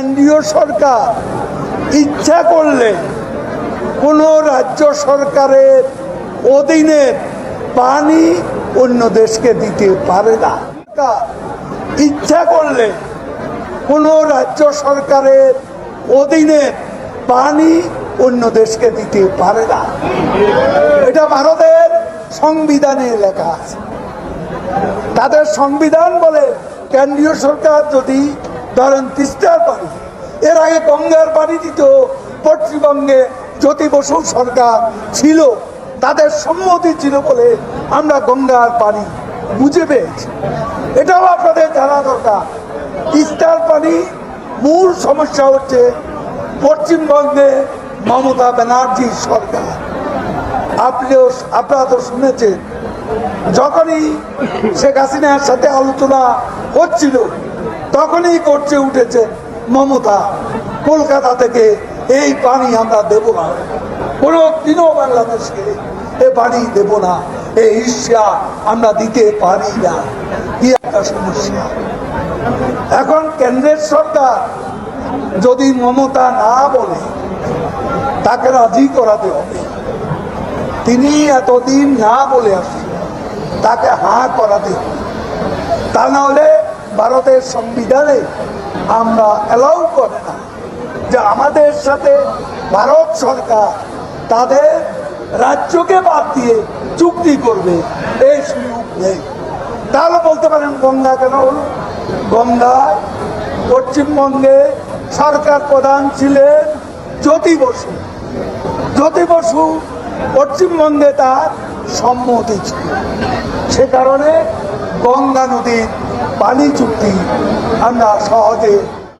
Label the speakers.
Speaker 1: কেন্দ্রীয় সরকার ইচ্ছা করলে কোনো রাজ্য সরকারের অধীনে পানি অন্য দেশকে দিতে পারে না। ইচ্ছা করলে কোনো রাজ্য সরকারের অধীনে পানি অন্য দেশকে দিতে পারে না। এটা ভারতের সংবিধানে লেখা আছে। তাদের সংবিধান বলে কেন্দ্রীয় সরকার যদি ধরেন তিস্তার পানি গঙ্গার পানি দিত পশ্চিমবঙ্গে জ্যোতি বসু সরকার ছিল, তাদের সম্মতি ছিল বলে আমরা গঙ্গার পানি বুঝে পেয়েছি। এটাও আপনাদের জানা দরকার। তিস্তার পানি মূল সমস্যা হচ্ছে পশ্চিমবঙ্গে মমতা ব্যানার্জির সরকার। আপনিও, আপনারা তো শুনেছেন, যখনই শেখ হাসিনার সাথে আলোচনা হচ্ছিল, তখনই করছে উঠেছে মমতা। কলকাতা থেকে এই পানি আমরা দেব না। কোনো দিনও বাংলাদেশকে এ পানি দেব না। এই ঈর্ষা আমরা দিতে পারি না। কি একটা সমস্যা। এখন কেন্দ্রের সরকার যদি মমতা না বলে, তাকে রাজি করাতে হবে। তিনি এতদিন না বলে আসছেন, তাকে হাঁ করাতে হবে। তা নাহলে ভারতের সংবিধানে আমরা অ্যালাউ করে না। যে আমাদের সাথে ভারত সরকার তাদের রাজ্যকে বাদ দিয়ে চুক্তি করবে এই সুযোগ নেই। তাহলে বলতে পারেন গঙ্গা কেন হলো? গঙ্গায় পশ্চিমবঙ্গে সরকার প্রধান ছিলেন জ্যোতি বসু। জ্যোতি বসু পশ্চিমবঙ্গে তার সম্মতি ছিল। সে কারণে গঙ্গা নদীর পানি চুক্তি আমরা সহজে